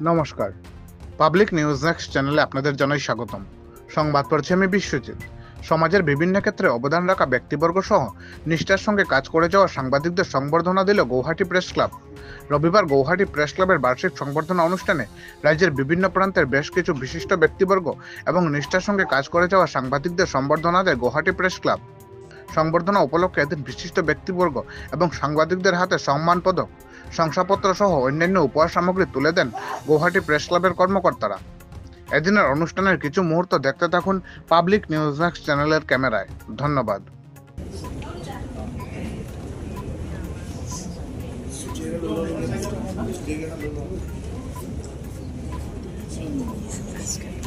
নমস্কার। Public news next চ্যানেলে আপনাদের জানাই স্বাগতম। সংবাদ পড়ছি আমি বিশ্বজিৎ। সমাজের বিভিন্ন ক্ষেত্রে অবদান রাখা ব্যক্তিবর্গ সহ নিষ্ঠার সঙ্গে কাজ করে যাওয়া সাংবাদিকদের সংবর্ধনা দিল গৌহাটি প্রেস ক্লাব। রবিবার গৌহাটি প্রেস ক্লাবের বার্ষিক সংবর্ধনা অনুষ্ঠানে রাজ্যের বিভিন্ন প্রান্তের বেশ কিছু বিশিষ্ট ব্যক্তিবর্গ এবং নিষ্ঠার সঙ্গে কাজ করে যাওয়া সাংবাদিকদের সংবর্ধনা দেয় গৌহাটি প্রেস ক্লাব। সংবর্ধনা উপলক্ষে এদিন বিশিষ্ট ব্যক্তিবর্গ এবং সাংবাদিকদের হাতে সম্মান পদক শংসাপত্র সহ অন্যান্য উপহার সামগ্রী তুলে দেন গৌহাটি প্রেস ক্লাবের কর্মকর্তারা। এদিনের অনুষ্ঠানের কিছু মুহূর্ত দেখতে থাকুন পাবলিক নিউজ ম্যাক্স চ্যানেলের ক্যামেরায়। ধন্যবাদ।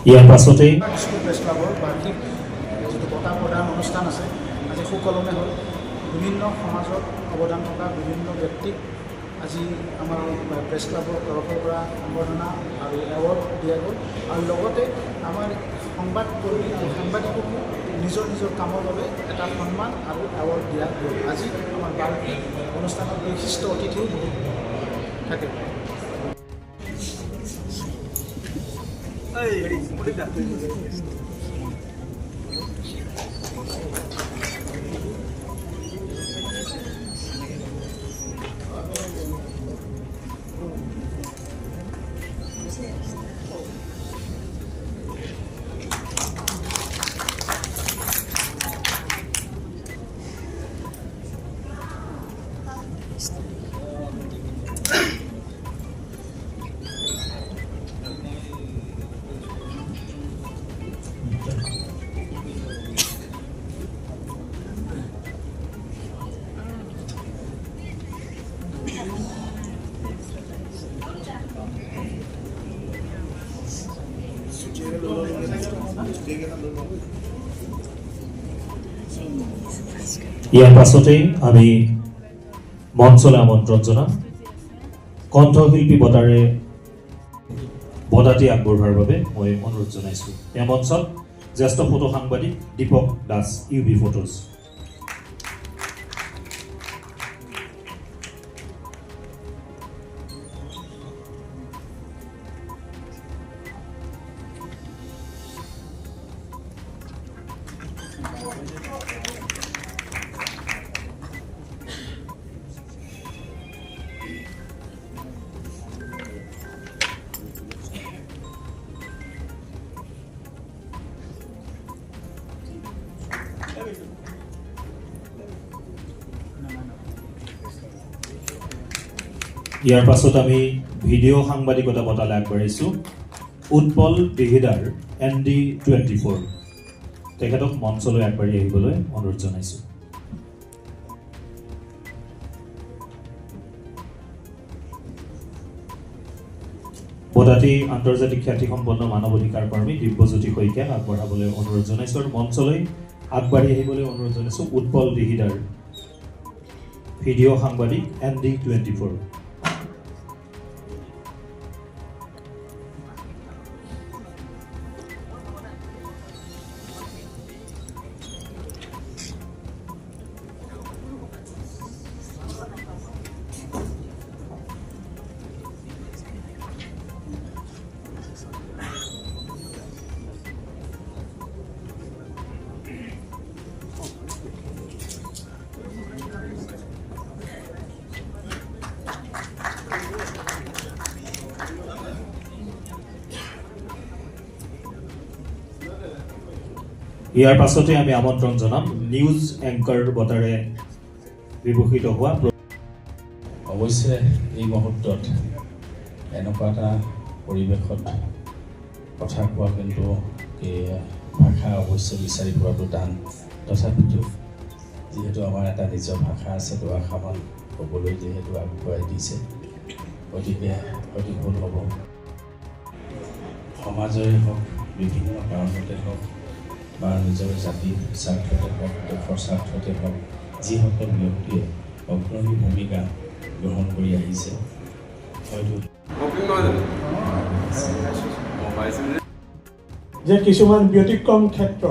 ইয়াৰ পাছতেই যিটো বঁটা প্ৰদান অনুষ্ঠান আছে সুকলমে হ'ল। বিভিন্ন সমাজত অৱদান থকা বিভিন্ন ব্যক্তিক আজি আমাৰ প্ৰেছ ক্লাবৰ তৰফৰ পৰা সম্বৰ্ধনা আৰু এৱাৰ্ড দিয়া গ'ল। আৰু লগতে আমাৰ সংবাদকৰ্মী আৰু সাংবাদিককো নিজৰ নিজৰ কামৰ বাবে এটা সন্মান আৰু এৱাৰ্ড দিয়া গ'ল। আজি আমাৰ বাৰ্ষিক অনুষ্ঠানত বিশিষ্ট অতিথিও বহুত থাকে। ইয়াৰ পাছতেই আমি মঞ্চলৈ আমন্ত্ৰণ জনাম কণ্ঠশিল্পী বঁটাৰে বঁটাটি আগবঢ়োৱাৰ বাবে মই অনুৰোধ জনাইছোঁ। তেওঁ মঞ্চত জ্যেষ্ঠ ফটো সাংবাদিক Dipak Das U B photos ইয়াৰ পাছত আমি ভিডিঅ' সাংবাদিকতা বঁটালৈ আগবাঢ়িছোঁ Utpal Bihidar N D twenty four. তেখেতক মঞ্চলৈ আগবাঢ়ি আহিবলৈ অনুৰোধ জনাইছোঁ। বঁটাটি আন্তৰ্জাতিক খ্যাতিসম্পন্ন মানৱ অধিকাৰ কৰ্মী দিব্যজ্যোতি শইকীয়াক আগবঢ়াবলৈ অনুৰোধ জনাইছোঁ আৰু মঞ্চলৈ আগবাঢ়ি আহিবলৈ অনুৰোধ জনাইছোঁ উৎপল দিহিদাৰ ভিডিঅ' সাংবাদিক এন ডি টুৱেণ্টি ফ'ৰ। ইয়াৰ পাছতে আমি আমন্ত্ৰণ জনাম নিউজ এংকাৰ বঁটাৰে বিভূষিত হোৱা অৱশ্যে এই মুহূৰ্তত এনেকুৱা এটা পৰিৱেশত কথা কোৱা কিন্তু ভাষা অৱশ্যে বিচাৰি পোৱাটো টান। তথাপিতো যিহেতু আমাৰ এটা নিজৰ ভাষা আছে দুআষাৰমান ক'বলৈ যিহেতু আগবঢ়াই দিছে গতিকে হয়তো ভুল হ'ব। সমাজৰে হওক বিভিন্ন কাৰণতে হওক বা নিজৰ জাতিৰ স্বাৰ্থতে হওক দেশৰ স্বাৰ্থতে হওক যিসকল ব্যক্তিয়ে অগ্ৰণী ভূমিকা গ্ৰহণ কৰি আহিছে। হয়তো যে কিছুমান ব্যতিক্ৰম ক্ষেত্ৰ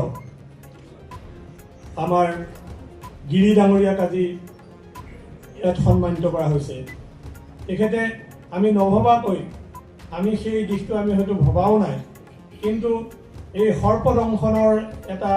আমাৰ গিৰি ডাঙৰীয়াক আজি ইয়াত সন্মানিত কৰা হৈছে। তেখেতে আমি নভবাকৈ আমি সেই দিশটো আমি হয়তো ভবাও নাই, কিন্তু এই সৰ্পদংশনৰ এটা